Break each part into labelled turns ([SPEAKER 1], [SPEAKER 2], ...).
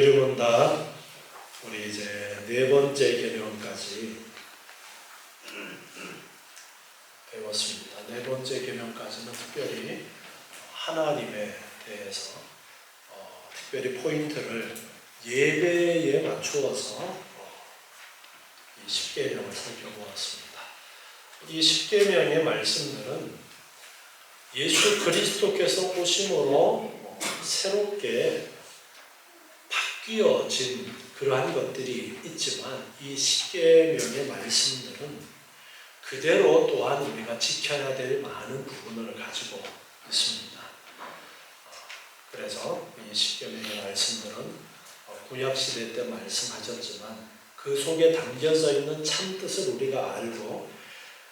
[SPEAKER 1] 읽은다 우리 이제 네 번째 개념까지 배웠습니다. 네 번째 개념까지는 특별히 하나님에 대해서 어, 특별히 포인트를 예배에 맞추어서 어, 이 십계명을 살펴보았습니다. 이 십계명의 말씀들은 예수 그리스도께서 오심으로 어, 새롭게 바뀌어진 그러한 것들이 있지만 이 십계명의 말씀들은 그대로 또한 우리가 지켜야 될 많은 부분을 가지고 있습니다. 어, 그래서 이 십계명의 말씀들은 어, 구약 시대 때 말씀하셨지만 그 속에 담겨져 있는 참 뜻을 우리가 알고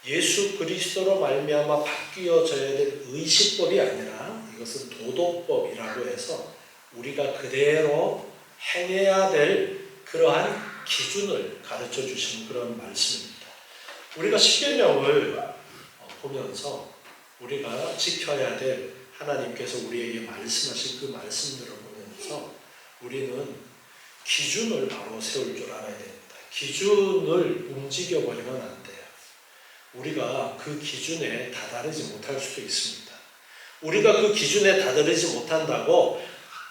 [SPEAKER 1] 예수 그리스도로 말미암아 바뀌어져야 될 의식법이 아니라 이것은 도덕법이라고 해서 우리가 그대로 행해야 될 그러한 기준을 가르쳐 주시는 그런 말씀입니다. 우리가 십계명을 어, 보면서 우리가 지켜야 될 하나님께서 우리에게 말씀하신 그 말씀들을 보면서 우리는 기준을 바로 세울 줄 알아야 됩니다. 기준을 움직여 버리면 안 돼요. 우리가 그 기준에 다다르지 못할 수도 있습니다. 우리가 그 기준에 다다르지 못한다고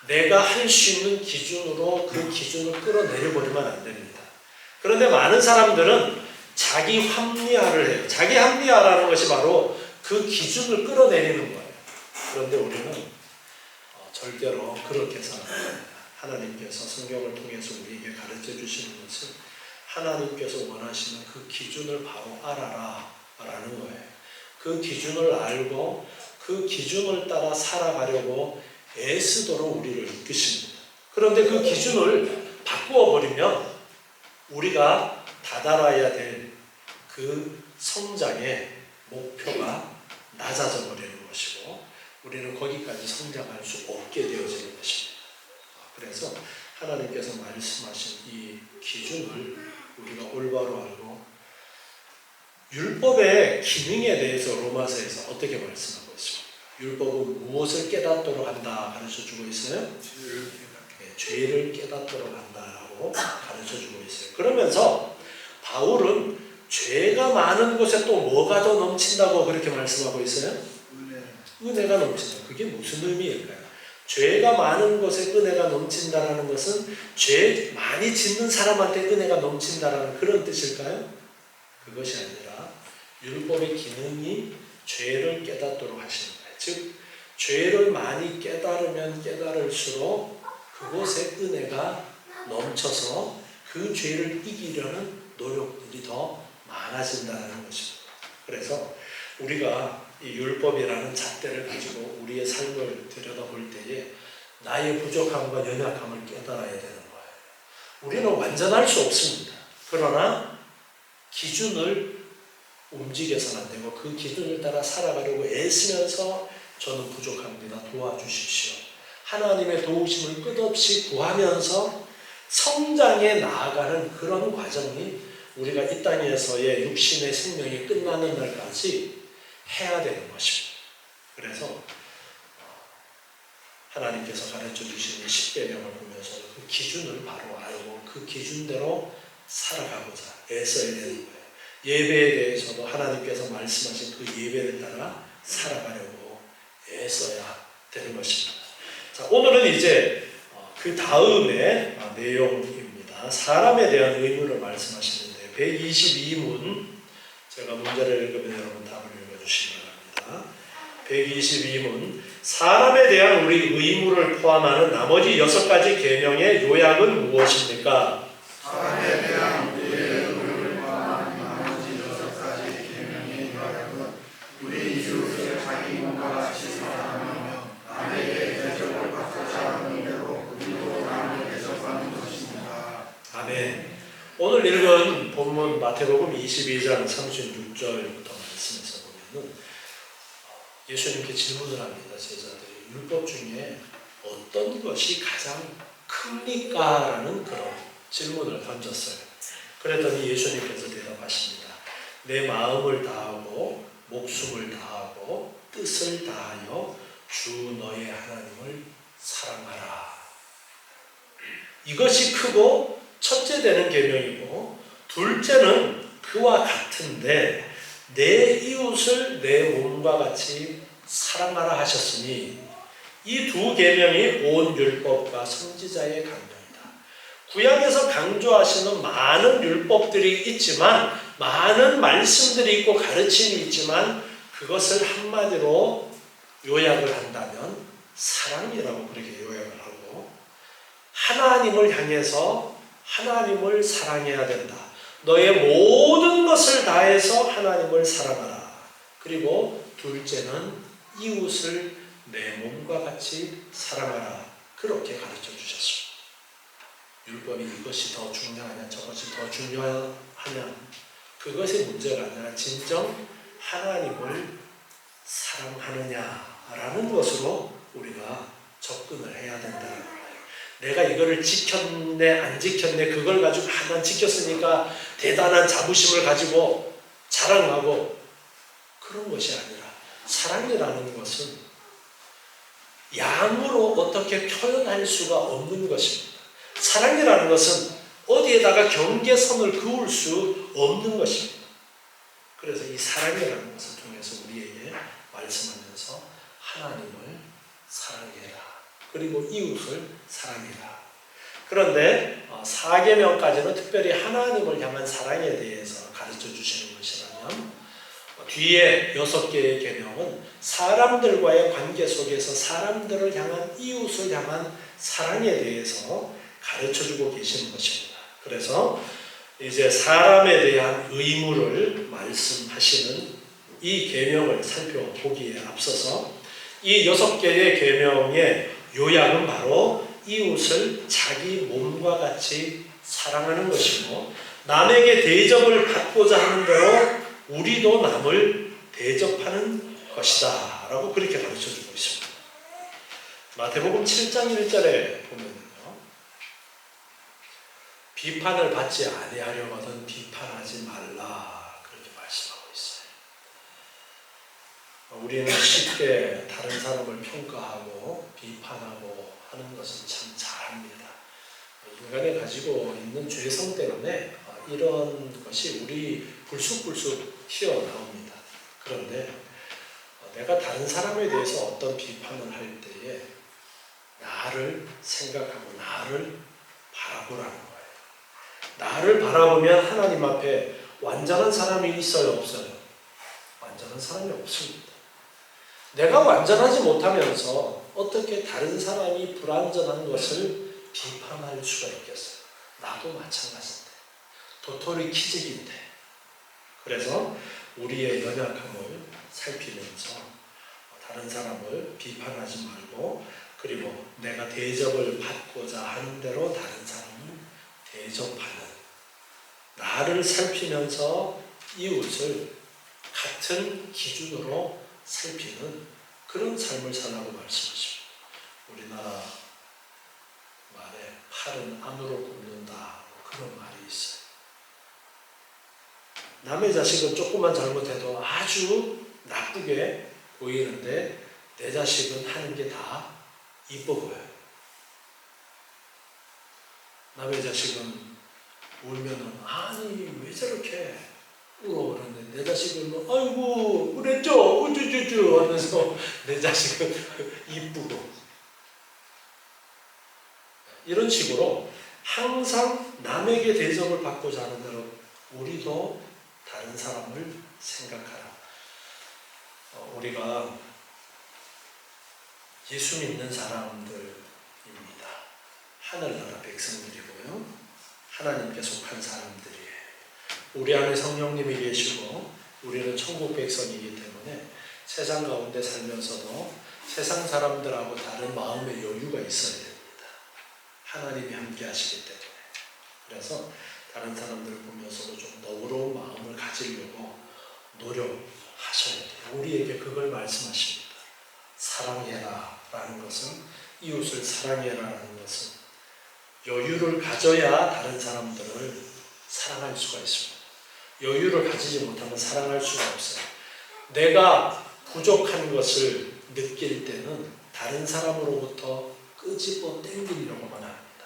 [SPEAKER 1] 내가 할 수 있는 기준으로 그 기준을 끌어내려 버리면 안 됩니다. 그런데 많은 사람들은 자기 합리화를 해요. 자기 합리화라는 것이 바로 그 기준을 끌어내리는 거예요. 그런데 우리는 어, 절대로 그렇게 됩니다. 하나님께서 성경을 통해서 우리에게 가르쳐 주시는 것은 하나님께서 원하시는 그 기준을 바로 알아라 라는 거예요. 그 기준을 알고 그 기준을 따라 살아가려고 애쓰도록 우리를 이끄십니다. 그런데 그 기준을 바꾸어 버리면 우리가 다다라야 될 그 성장의 목표가 낮아져 버리는 것이고 우리는 거기까지 성장할 수 없게 되어지는 것입니다. 그래서 하나님께서 말씀하신 이 기준을 우리가 올바로 알고 율법의 기능에 대해서 로마서에서 어떻게 말씀하고 있습니까? 율법은 무엇을 깨닫도록 한다 가르쳐 주고 있어요? 네, 죄를 깨닫도록 한다라고 가르쳐 주고 있어요. 그러면서 바울은 죄가 많은 곳에 또 뭐가 더 넘친다고 그렇게 말씀하고 있어요? 은혜가 넘친다. 그게 무슨 의미일까요? 죄가 많은 곳에 은혜가 넘친다라는 것은 죄 많이 짓는 사람한테 은혜가 넘친다라는 그런 뜻일까요? 그것이 아니라 율법의 기능이 죄를 깨닫도록 하시는. 즉 죄를 많이 깨달으면 깨달을수록 그곳에 은혜가 넘쳐서 그 죄를 이기려는 노력들이 더 많아진다는 것입니다. 그래서 우리가 이 율법이라는 잣대를 가지고 우리의 삶을 들여다볼 때에 나의 부족함과 연약함을 깨달아야 되는 거예요. 우리는 완전할 수 없습니다. 그러나 기준을 움직여서는 안 되고 그 기준을 따라 살아가려고 애쓰면서 저는 부족합니다. 도와주십시오. 하나님의 도우심을 끝없이 구하면서 성장해 나아가는 그런 과정이 우리가 이 땅에서의 육신의 생명이 끝나는 날까지 해야 되는 것입니다. 그래서 하나님께서 가르쳐 주신 이 십계명을 보면서 그 기준을 바로 알고 그 기준대로 살아가고자 애써야 되는 거예요. 예배에 대해서도 하나님께서 말씀하신 그 예배를 따라 살아가려고 애써야 되는 것입니다. 자, 오늘은 이제 그 다음의 내용입니다. 사람에 대한 의무를 말씀하시는데 122문 제가 문제를 읽으면 여러분 답을 읽어주시기 바랍니다. 122문 사람에 대한 우리 의무를 포함하는 나머지 여섯 가지 계명의 요약은 무엇입니까?
[SPEAKER 2] 사람에 대한 우리의 의무를 포함한 나머지 여섯 가지 계명의 요약은 우리 이웃을 자기 몸과 같이 사랑하며 남에게 대접을 받고자 하는 대로 우리도 남을 대접하는 것입니다.
[SPEAKER 1] 아멘. 오늘 읽은 본문 마태복음 22장 36절부터 말씀에서 보면은 예수님께 질문을 합니다. 제자들이 율법 중에 어떤 것이 가장 큽니까? 라는 그런 질문을 던졌어요. 그랬더니 예수님께서 대답하십니다. 내 마음을 다하고 목숨을 다하고 뜻을 다하여 주 너의 하나님을 사랑하라. 이것이 크고 첫째 되는 계명이고 둘째는 그와 같은데 내 이웃을 내 몸과 같이 사랑하라 하셨으니 이 두 계명이 온 율법과 선지자의 강령이다. 구약에서 강조하시는 많은 율법들이 있지만 많은 말씀들이 있고 가르침이 있지만 그것을 한마디로 요약을 한다면 사랑이라고 그렇게 요약을 하고 하나님을 향해서 하나님을 사랑해야 된다. 너의 모든 것을 다해서 하나님을 사랑하라. 그리고 둘째는 이웃을 내 몸과 같이 사랑하라. 그렇게 가르쳐 주셨습니다. 율법이 이것이 더 중요하냐, 저것이 더 중요하냐, 그것이 문제가 아니라 진정 하나님을 사랑하느냐라는 것으로 우리가 접근을 해야 거예요. 내가 이거를 지켰네, 안 지켰네, 그걸 가지고 하나 지켰으니까 대단한 자부심을 가지고 자랑하고 그런 것이 아니라 사랑이라는 것은 양으로 어떻게 표현할 수가 없는 것입니다. 사랑이라는 것은 어디에다가 경계선을 그을 수 없는 것입니다. 그래서 이 사랑이라는 것을 통해서 우리에게 말씀하면서 하나님을 사랑해라. 그리고 이웃을 사랑해라. 그런데 어, 사계명까지는 특별히 하나님을 향한 사랑에 대해서 가르쳐 주시는 것이라면 어, 뒤에 여섯 개의 계명은 사람들과의 관계 속에서 사람들을 향한 이웃을 향한 사랑에 대해서 가르쳐 주고 계시는 것입니다. 그래서 이제 사람에 대한 의무를 말씀하시는 이 계명을 살펴보기에 앞서서 이 여섯 개의 계명의 요약은 바로 이웃을 자기 몸과 같이 사랑하는 것이고 남에게 대접을 받고자 하는 대로 우리도 남을 대접하는 것이다 라고 그렇게 가르쳐 주고 있습니다. 마태복음 7장 1절에 보면요. 비판을 받지 아니하려거든 비판하지 말라 그렇게 말씀하고 있어요. 우리는 쉽게 다른 사람을 평가하고 비판하고 하는 것은 참 잘합니다. 인간이 가지고 있는 죄성 때문에 이런 것이 우리 불쑥불쑥 튀어나옵니다. 그런데 내가 다른 사람에 대해서 어떤 비판을 할 때에 나를 생각하고 나를 바라보라는 거예요. 나를 바라보면 하나님 앞에 완전한 사람이 있어요, 없어요? 완전한 사람이 없습니다. 내가 완전하지 못하면서 어떻게 다른 사람이 불완전한 것을 비판할 수가 있겠어요? 나도 마찬가지인데. 도토리 키즈기인데. 그래서 우리의 연약함을 살피면서 다른 사람을 비판하지 말고 그리고 내가 대접을 받고자 하는 대로 다른 사람을 대접하는 나를 살피면서 이웃을 같은 기준으로 살피는 그런 삶을 살라고 말씀하십니다. 우리나라 말에 팔은 안으로 굽는다 뭐 그런 말이 있어요. 남의 자식은 조금만 잘못해도 아주 나쁘게 보이는데 내 자식은 하는 게 다 이뻐 보여요. 남의 자식은 울면은 아니 왜 저렇게 울어 그러는데 내 자식은 뭐, 아이고 그랬죠 우쭈쭈쭈 하면서 내 자식은 이쁘고 이런 식으로 항상 남에게 대접을 받고자 하는 대로 우리도 다른 사람을 생각하라. 어, 우리가 예수 믿는 사람들입니다. 하늘나라 백성들이고요. 하나님께 속한 사람들이에요. 우리 안에 성령님이 계시고 우리는 천국 백성이기 때문에 세상 가운데 살면서도 세상 사람들하고 다른 마음의 여유가 있어야 됩니다. 하나님이 함께 하시기 때문에. 그래서 다른 사람들을 보면서도 좀 너그러운 마음을 가지려고 노력하셔야 돼요. 우리에게 그걸 말씀하십니다. 사랑해라 라는 것은 이웃을 사랑해라 라는 것은 여유를 가져야 다른 사람들을 사랑할 수가 있습니다. 여유를 가지지 못하면 사랑할 수가 없어요. 내가 부족한 것을 느낄 때는 다른 사람으로부터 끄집어 땡기려고 만 합니다.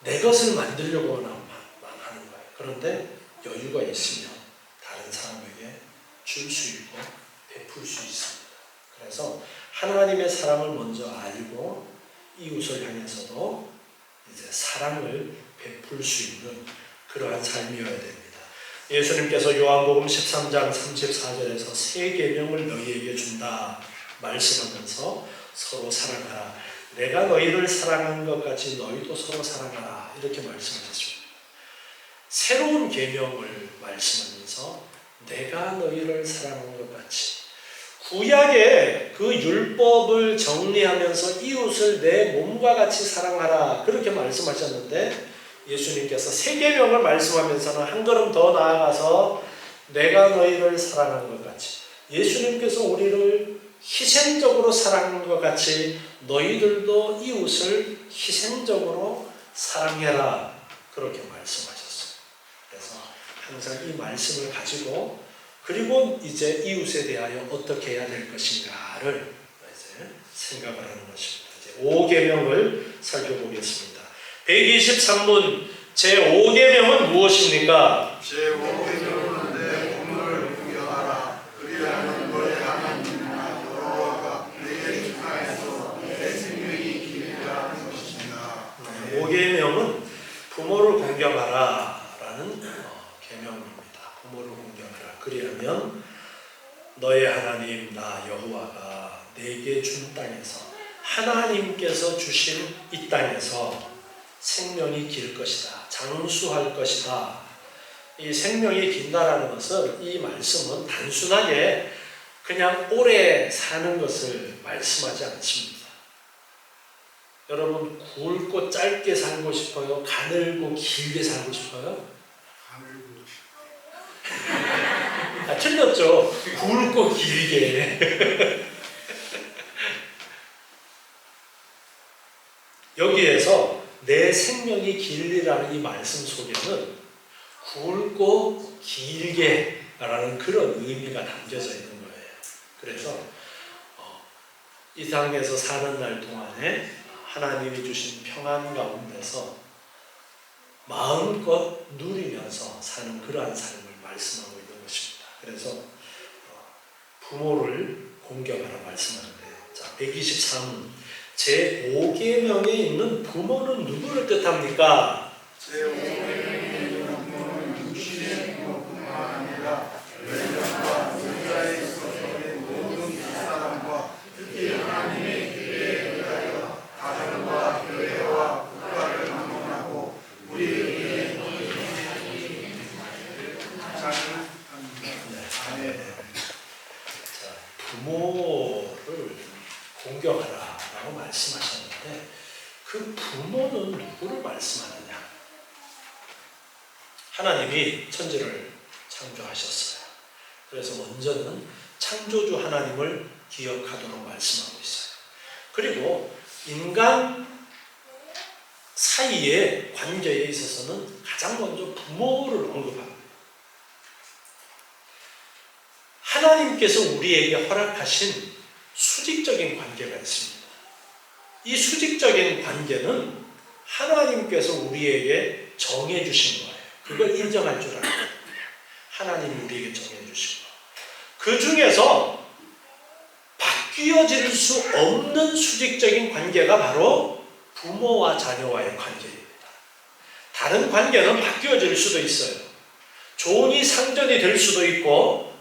[SPEAKER 1] 내 것을 만들려고 만 하는 거예요. 그런데 여유가 있으면 다른 사람에게 줄 수 있고 베풀 수 있습니다. 그래서 하나님의 사랑을 먼저 알고 이웃을 향해서도 이제 사랑을 베풀 수 있는 그러한 삶이어야 됩니다. 예수님께서 요한복음 13장 34절에서 세 계명을 너희에게 준다 말씀하면서 서로 사랑하라. 내가 너희를 사랑한 것 같이 너희도 서로 사랑하라. 이렇게 말씀하셨습니다. 새로운 계명을 말씀하면서 내가 너희를 사랑한 것 같이 구약의 그 율법을 정리하면서 이웃을 내 몸과 같이 사랑하라. 그렇게 말씀하셨는데 예수님께서 세 계명을 말씀하면서는 한 걸음 더 나아가서 내가 너희를 사랑한 것 같이 예수님께서 우리를 희생적으로 사랑한 것 같이 너희들도 이웃을 희생적으로 사랑해라. 그렇게 말씀하셨어요. 그래서 항상 이 말씀을 가지고 그리고 이제 이웃에 대하여 어떻게 해야 될 것인가를 이제 생각을 하는 것입니다. 이제 5계명을 살펴보겠습니다. 123문 제5계명은 무엇입니까?
[SPEAKER 2] 제5계명은 내 공을 구경하라 그리하면 너의 하나님이나 여호와가 내게 축하해서 내 생명이 길리라 하는 것입니다
[SPEAKER 1] 5계명은 부모를 공경하라 라는 어, 계명입니다. 부모를 공경하라. 그리하면 너의 하나님 나 여호와가 내게 준 땅에서 하나님께서 주신 이 땅에서 생명이 길 것이다. 장수할 것이다. 이 생명이 긴다라는 것은 이 말씀은 단순하게 그냥 오래 사는 것을 말씀하지 않습니다. 여러분 굵고 짧게 살고 싶어요? 가늘고 길게 살고 싶어요? 아, 틀렸죠. 굵고 길게. 여기에서 내 생명이 길리라는 이 말씀 속에는 굵고 길게 라는 그런 의미가 담겨져 있는 거예요. 그래서 어, 이 땅에서 사는 날 동안에 하나님이 주신 평안 가운데서 마음껏 누리면서 사는 그러한 삶을 말씀하고 있는 것입니다. 그래서 어, 부모를 공경하라 말씀하는데 자 123은 제5계명에 있는 부모는 누구를 뜻합니까?
[SPEAKER 2] 제5계명은 부모는 육신의 부모뿐만 아니라 외령과 여자의 소속의 모든 사람과 특히 하나님의 길에 의하여 가정과 교회와 국가를 방문하고 우리에게 자는 아멘
[SPEAKER 1] 자, 부모를 공경하라라고 말씀하셨는데 그 부모는 누구를 말씀하느냐? 하나님이 천지를 창조하셨어요. 그래서 먼저는 창조주 하나님을 기억하도록 말씀하고 있어요. 그리고 인간 사이의 관계에 있어서는 가장 먼저 부모를 언급합니다. 하나님께서 우리에게 허락하신 수직적인 관계가 있습니다. 이 수직적인 관계는 하나님께서 우리에게 정해주신 거예요. 그걸 인정할 줄 알아야 돼요. 하나님이 우리에게 정해주신 거. 그 중에서 바뀌어질 수 없는 수직적인 관계가 바로 부모와 자녀와의 관계입니다. 다른 관계는 바뀌어질 수도 있어요. 조언이 상전이 될 수도 있고,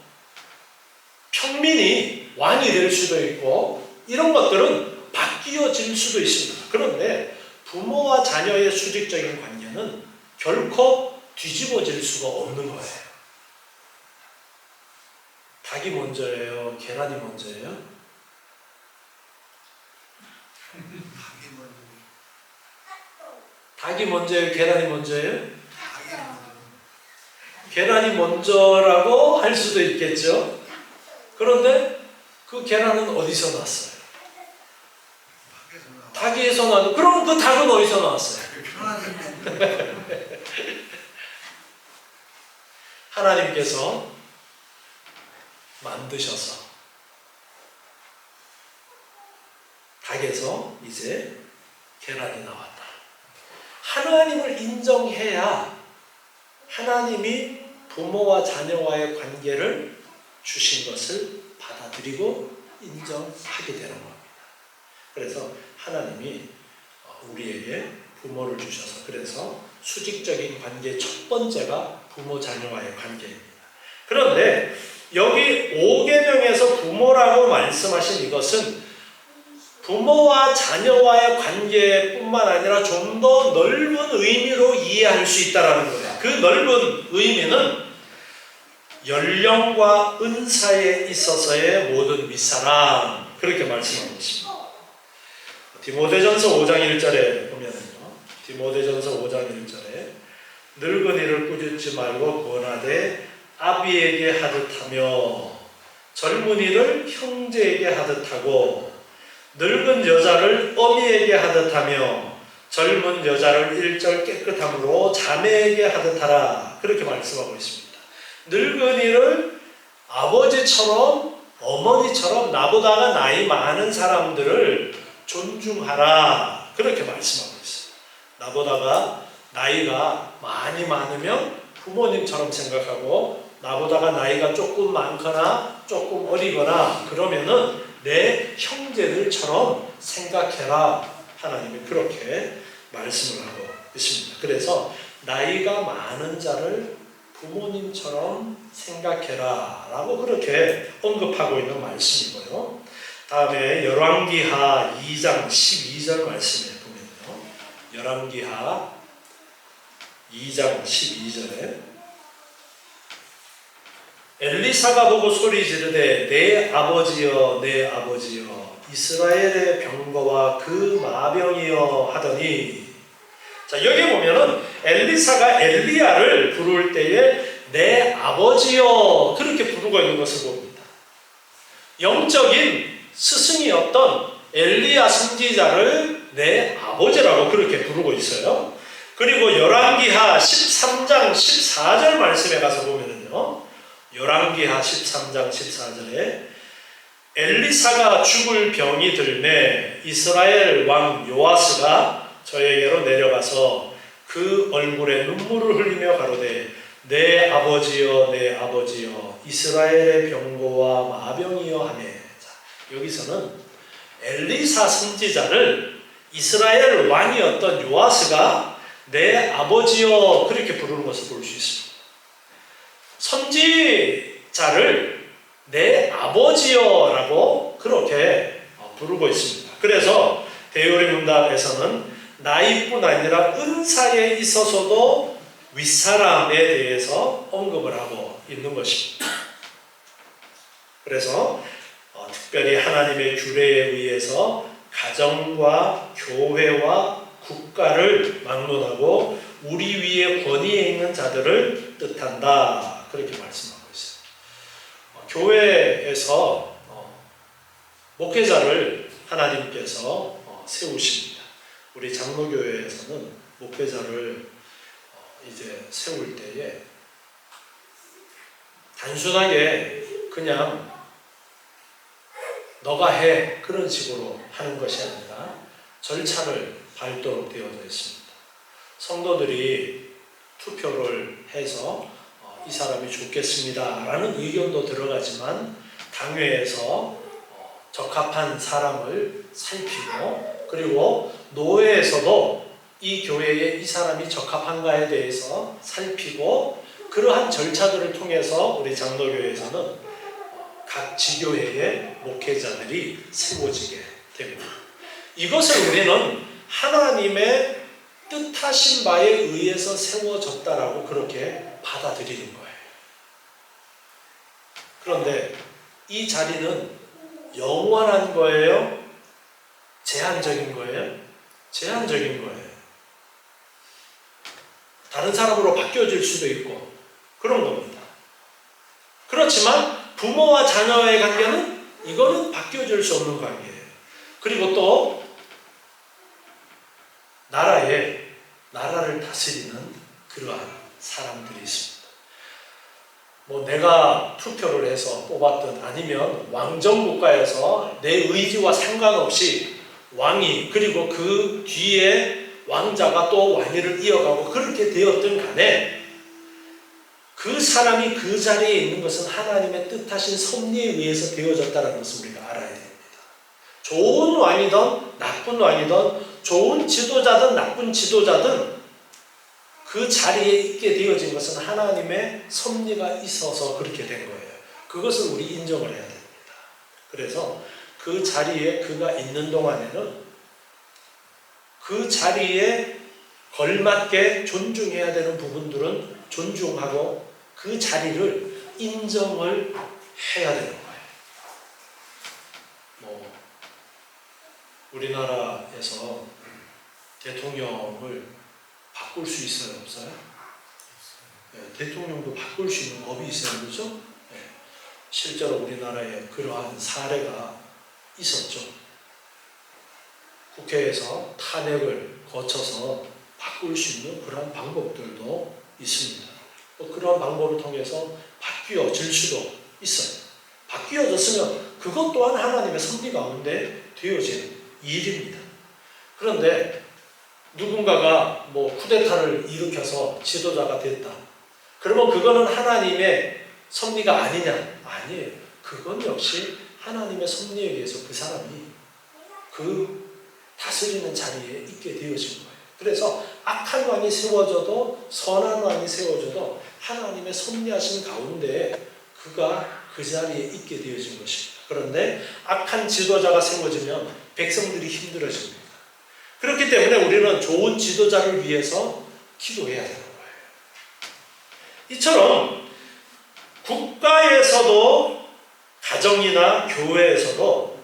[SPEAKER 1] 평민이 왕이 될 수도 있고 이런 것들은 바뀌어질 수도 있습니다. 그런데 부모와 자녀의 수직적인 관계는 결코 뒤집어질 수가 없는 거예요. 닭이 먼저예요? 계란이 먼저예요? 닭이 먼저예요? 계란이 먼저예요? 계란이 먼저라고 할 수도 있겠죠. 그런데 그 계란은 어디서 났어요? 닭에서 나도 그럼 그 닭은 어디서 나왔어요? 하나님께서 만드셔서 닭에서 이제 계란이 나왔다. 하나님을 인정해야 하나님이 부모와 자녀와의 관계를 주신 것을 받아들이고 인정하게 되는 겁니다. 그래서 하나님이 어, 우리에게 부모를 주셔서 그래서 수직적인 관계 첫 번째가 부모 자녀와의 관계입니다. 그런데 여기 5계명에서 부모라고 말씀하신 이것은 부모와 자녀와의 관계뿐만 아니라 좀 더 넓은 의미로 이해할 수 있다라는 거예요. 그 넓은 의미는 연령과 은사에 있어서의 모든 윗사람 그렇게 말씀하고 있습니다. 디모데전서 5장 1절에 보면은요. 디모데전서 5장 1절에 늙은이를 꾸짖지 말고 권하되 아비에게 하듯하며 젊은이를 형제에게 하듯하고 늙은 여자를 어미에게 하듯하며 젊은 여자를 일절 깨끗함으로 자매에게 하듯하라 그렇게 말씀하고 있습니다. 늙은이를 아버지처럼 어머니처럼 나보다가 나이 많은 사람들을 존중하라 그렇게 말씀하고 있어요. 나보다가 나이가 많이 많으면 부모님처럼 생각하고 나보다가 나이가 조금 많거나 조금 어리거나 그러면은 내 형제들처럼 생각해라 하나님이 그렇게 말씀을 하고 있습니다. 그래서 나이가 많은 자를 부모님처럼 생각해라 라고 그렇게 언급하고 있는 말씀이고요. 다음에 열왕기하 2장 12절 말씀에 보면요. 열왕기하 2장 12절에 엘리사가 보고 소리 지르되 내 아버지여 내 아버지여 이스라엘의 병거와 그 마병이여 하더니 자 여기 보면은 엘리사가 엘리야를 부를 때에 내 아버지여 그렇게 부르고 있는 것을 봅니다. 영적인 스승이었던 엘리야 선지자를 내 아버지라고 그렇게 부르고 있어요. 그리고 열왕기하 13장 14절 말씀에 가서 보면은요. 열왕기하 13장 14절에 엘리사가 죽을 병이 들매 이스라엘 왕 요아스가 저에게로 내려가서 그 얼굴에 눈물을 흘리며 가로되 내 아버지여 내 아버지여 이스라엘의 병고와 마병이여 자, 여기서는 엘리사 선지자를 이스라엘 왕이었던 요아스가 내 아버지여 그렇게 부르는 것을 볼 수 있습니다. 선지자를 내 아버지여라고 그렇게 어, 부르고 있습니다. 그래서 대요리 문답에서는 나이뿐 아니라 은사에 있어서도 윗사람에 대해서 언급을 하고 있는 것입니다. 그래서 어, 특별히 하나님의 규례에 의해서 가정과 교회와 국가를 막론하고 우리 위에 권위에 있는 자들을 뜻한다. 그렇게 말씀하고 있어요. 어, 교회에서 어, 목회자를 하나님께서 어, 세우십니다. 우리 장로교회에서는 목회자를 어, 이제 세울 때에 단순하게 그냥 너가 해 그런 식으로 하는 것이 아니라 절차를 밟도록 되어져 있습니다. 성도들이 투표를 해서 어, 이 사람이 좋겠습니다라는 의견도 들어가지만 당회에서 어, 적합한 사람을 살피고 그리고 노회에서도 이 교회에 이 사람이 적합한가에 대해서 살피고 그러한 절차들을 통해서 우리 장로교회에서는 어, 각 지교회의 목회자들이 세워지게 됩니다. 이것을 우리는 하나님의 뜻하신 바에 의해서 세워졌다라고 그렇게 받아들이는 거예요. 그런데 이 자리는 영원한 거예요? 제한적인 거예요? 제한적인 거예요. 다른 사람으로 바뀌어질 수도 있고 그런 겁니다. 그렇지만 부모와 자녀의 관계는 이거는 바뀌어질 수 없는 관계예요. 그리고 또 나라에 나라를 다스리는 그러한 사람들이 있습니다. 뭐 내가 투표를 해서 뽑았든 아니면 왕정 국가에서 내 의지와 상관없이 왕이 그리고 그 뒤에 왕자가 또 왕위를 이어가고 그렇게 되었던 간에 그 사람이 그 자리에 있는 것은 하나님의 뜻하신 섭리에 의해서 되어졌다는 것을 우리가 알아야 됩니다. 좋은 왕이든 나쁜 왕이든 좋은 지도자든 나쁜 지도자든 그 자리에 있게 되어진 것은 하나님의 섭리가 있어서 그렇게 된 거예요. 그것을 우리 인정을 해야 됩니다. 그래서 그 자리에 그가 있는 동안에는 그 자리에 걸맞게 존중해야 되는 부분들은 존중하고 그 자리를 인정을 해야 거예요. 뭐 우리나라에서 대통령을 바꿀 수 있어요, 없어요? 네, 대통령도 바꿀 수 있는 법이 있어요, 그렇죠? 네, 실제로 우리나라에 그러한 사례가 있었죠. 국회에서 탄핵을 거쳐서 바꿀 수 있는 그러한 방법들도 있습니다. 또 그런 방법을 통해서 바뀌어질 수도 있어요. 바뀌어졌으면 그것 또한 하나님의 섭리 가운데 되어진 일입니다. 그런데 누군가가 뭐 쿠데타를 일으켜서 지도자가 됐다. 그러면 그거는 하나님의 섭리가 아니냐? 아니에요. 그건 역시 하나님의 섭리에 의해서 그 사람이 그 다스리는 자리에 있게 되어진 거예요. 그래서 악한 왕이 세워져도 선한 왕이 세워져도 하나님의 섭리하신 가운데 그가 그 자리에 있게 되어진 것입니다. 그런데 악한 지도자가 세워지면 백성들이 힘들어집니다. 그렇기 때문에 우리는 좋은 지도자를 위해서 기도해야 되는 거예요. 이처럼 국가에서도 가정이나 교회에서도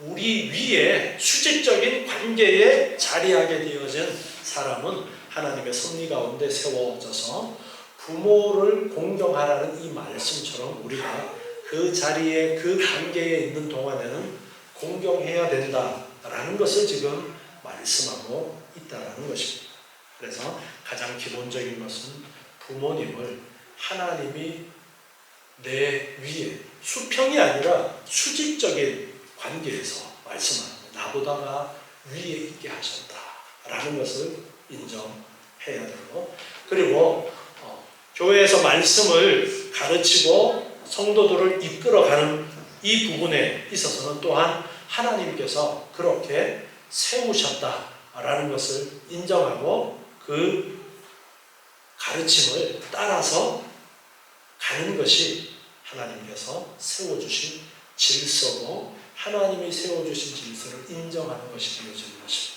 [SPEAKER 1] 우리 위에 수직적인 관계에 자리하게 되어진 사람은 하나님의 섭리 가운데 세워져서 부모를 공경하라는 이 말씀처럼 우리가 그 자리에 그 관계에 있는 동안에는 공경해야 된다라는 것을 지금 말씀하고 있다라는 것입니다. 그래서 가장 기본적인 것은 부모님을 하나님이 내 위에 수평이 아니라 수직적인 관계에서 말씀하는 나보다가 위에 있게 하셨다라는 것을 인정해야 되고 그리고 어, 교회에서 말씀을 가르치고 성도들을 이끌어가는 이 부분에 있어서는 또한 하나님께서 그렇게 세우셨다라는 것을 인정하고 그 가르침을 따라서 가는 것이 하나님께서 세워주신 질서고 하나님이 세워주신 질서를 인정하는 것이 되어지는 것입니다.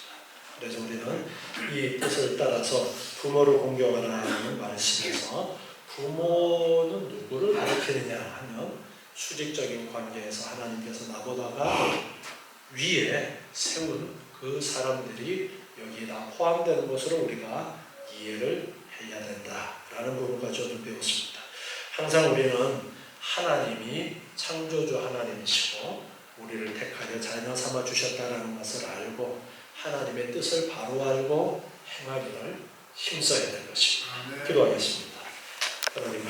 [SPEAKER 1] 그래서 우리는 이 뜻을 따라서 부모를 공경하라는 말씀에서 부모는 누구를 가리키느냐 하면 수직적인 관계에서 하나님께서 나보다가 위에 세운 그 사람들이 여기다 포함되는 것으로 우리가 이해를 해야 된다라는 부분 가지고 배웠습니다. 항상 우리는 하나님이 창조주 하나님이시고 우리를 택하여 자녀 삼아 주셨다는 것을 알고 하나님의 뜻을 바로 알고 행하기를 힘써야 될 것입니다. 기도하겠습니다. 하나님